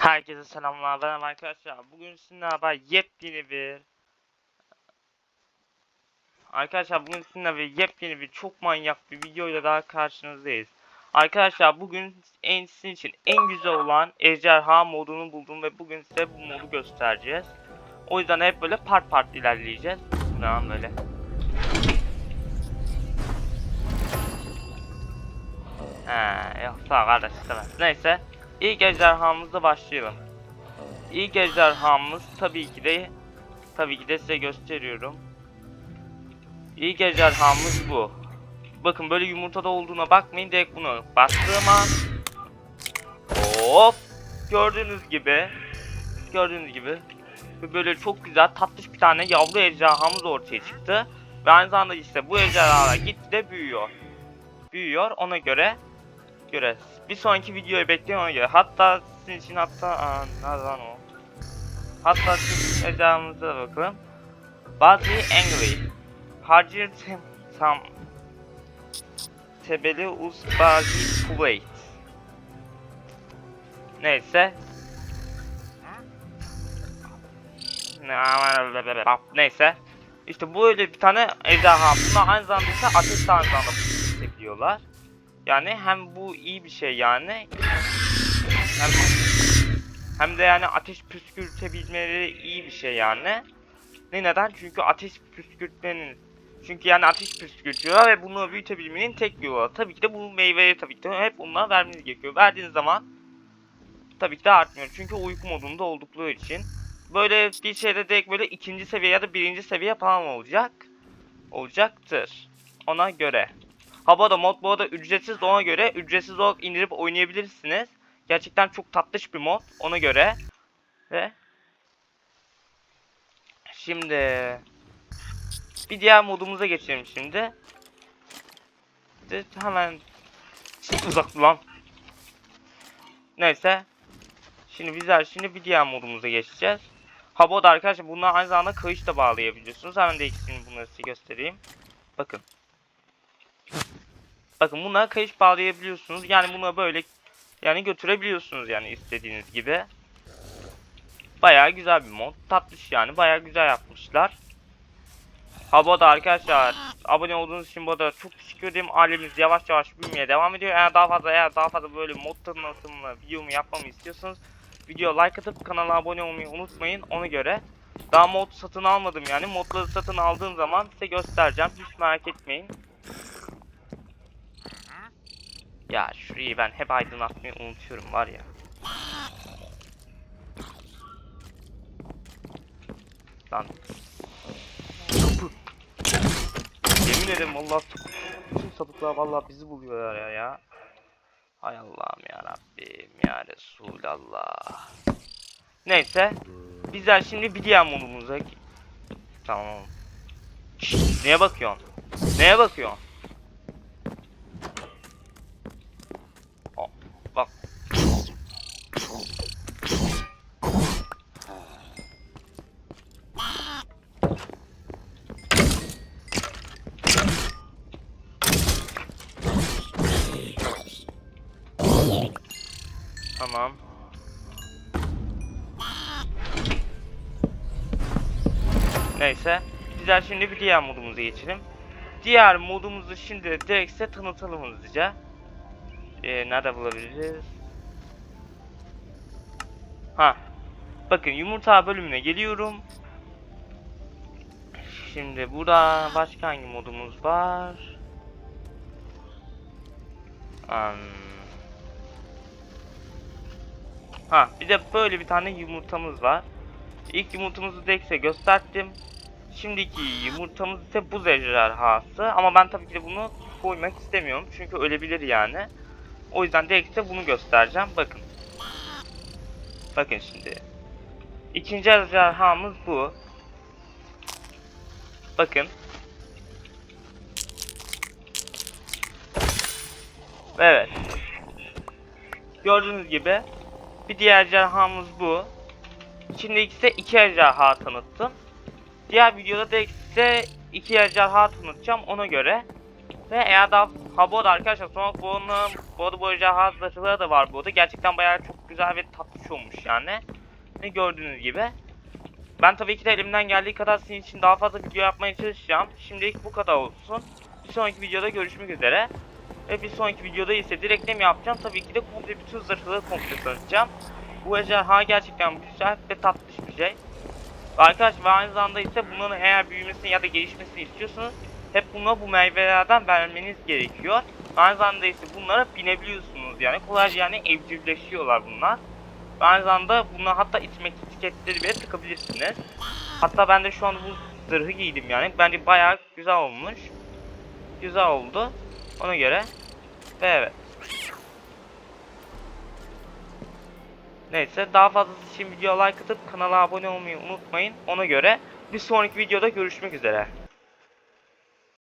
Herkese selamlar ben arkadaşlar. Bugün sizinle haber yepyeni bir Arkadaşlar bugün sizinle bir yepyeni bir çok manyak bir videoyla daha karşınızdayız. Arkadaşlar bugün en sizin için en güzel olan ejderha modunu buldum ve bugün size bu modu göstereceğiz. O yüzden hep böyle part part ilerleyeceğiz. An böyle. He, yok sağ kardeş istemez. Neyse. İlk ejderhamızla başlayalım. İlk ejderhamız tabii ki de tabii ki de size gösteriyorum. İlk ejderhamız bu. Bakın böyle yumurtada olduğuna bakmayın direkt bunu bastığım an Hop gördüğünüz gibi gördüğünüz gibi böyle çok güzel tatlış bir tane yavru ejderhamız ortaya çıktı. Ve aynı zamanda işte bu ejderhalar gitgide büyüyor. Büyüyor ona göre göre. Bir sonraki videoyu bekleyin ona göre. Hatta sizin için hatta aa, nereden o? Hatta sizin da bakalım. Buzzy Angry. Hacir tam Tebeli Buzzy Kuwait. Neyse. Neyse. İşte bu öyle bir tane ejderha. Bunlar aynı zamanda ise ateş tanrılarına tekliyorlar. Yani hem bu iyi bir şey yani. Hem, hem de yani ateş püskürtebilmeleri iyi bir şey yani. Ne neden? Çünkü ateş püskürtmenin çünkü yani ateş püskürtüyorlar ve bunu büyütebilmenin tek yolu. Tabii ki de bu meyveyi tabii ki de hep onlara vermeniz gerekiyor. Verdiğiniz zaman tabii ki de artmıyor. Çünkü uyku modunda oldukları için. Böyle bir şeyde direkt böyle ikinci seviye ya da birinci seviye falan olacak. Olacaktır. Ona göre. Ha bu arada mod bu arada ücretsiz ona göre ücretsiz olarak indirip oynayabilirsiniz. Gerçekten çok tatlış bir mod ona göre. Ve şimdi bir diğer modumuza geçelim şimdi. Hemen uzak lan. Neyse. Şimdi bizler şimdi bir diğer modumuza geçeceğiz. Ha bu arada arkadaşlar bunlar aynı zamanda kılıç da bağlayabiliyorsunuz. Hemen de ikisini bunları size göstereyim. Bakın. Bakın buna kayış bağlayabiliyorsunuz. Yani buna böyle yani götürebiliyorsunuz yani istediğiniz gibi. Bayağı güzel bir mod. Tatlış yani. Bayağı güzel yapmışlar. Ha bu arkadaşlar abone olduğunuz için bu arada çok teşekkür ederim. Ailemiz yavaş yavaş büyümeye devam ediyor. Eğer daha fazla eğer daha fazla böyle mod tanıtımlı videomu yapmamı istiyorsanız video like atıp kanala abone olmayı unutmayın. Ona göre daha mod satın almadım yani. Modları satın aldığım zaman size göstereceğim. Hiç merak etmeyin. Ya şurayı ben hep aydınlatmayı unutuyorum var ya. Lan. Yemin ederim Allah bütün sapıklar vallahi bizi buluyorlar ya ya. Hay Allah'ım ya Rabbim ya Resulallah. Neyse. Bizler şimdi bir diğer modumuza Tamam. Şşt, neye bakıyorsun? Neye bakıyorsun? Tamam. Neyse. Bizler şimdi bir diğer modumuza geçelim. Diğer modumuzu şimdi direkt size tanıtalım hızlıca. Ee, nerede bulabiliriz? Ha. Bakın yumurta bölümüne geliyorum. Şimdi burada başka hangi modumuz var? Um, ha bir de böyle bir tane yumurtamız var. İlk yumurtamızı size gösterdim. Şimdiki yumurtamız ise buz ejderhası. Ama ben tabii ki de bunu koymak istemiyorum. Çünkü ölebilir yani. O yüzden size bunu göstereceğim. Bakın. Bakın şimdi. İkinci ejderhamız bu. Bakın. Evet. Gördüğünüz gibi bir diğer ejderhamız bu. Şimdi ise iki ejderha tanıttım. Diğer videoda da size iki ejderha tanıtacağım ona göre. Ve eğer daha ha bu arada arkadaşlar sonra bunun bu arada bu ejderha zırhları da var bu arada. Gerçekten bayağı çok güzel ve tatlış olmuş yani. Ne gördüğünüz gibi. Ben tabii ki de elimden geldiği kadar sizin için daha fazla video yapmaya çalışacağım. Şimdilik bu kadar olsun. Bir sonraki videoda görüşmek üzere. Ve bir sonraki videoda ise direkt mi yapacağım? Tabii ki de komple bütün zırhları komple tanıtacağım. Bu ejderha gerçekten güzel ve tatlış bir şey. Arkadaşlar ve aynı zamanda ise bunların eğer büyümesini ya da gelişmesini istiyorsanız hep buna bu meyvelerden vermeniz gerekiyor. Aynı zamanda ise bunlara binebiliyorsunuz yani kolayca yani evcilleşiyorlar bunlar. Aynı zamanda buna hatta itmek etiketleri bile tıkabilirsiniz. Hatta ben de şu an bu zırhı giydim yani. Bence bayağı güzel olmuş. Güzel oldu. Ona göre. Ve evet. Neyse daha fazlası için video like atıp kanala abone olmayı unutmayın. Ona göre bir sonraki videoda görüşmek üzere.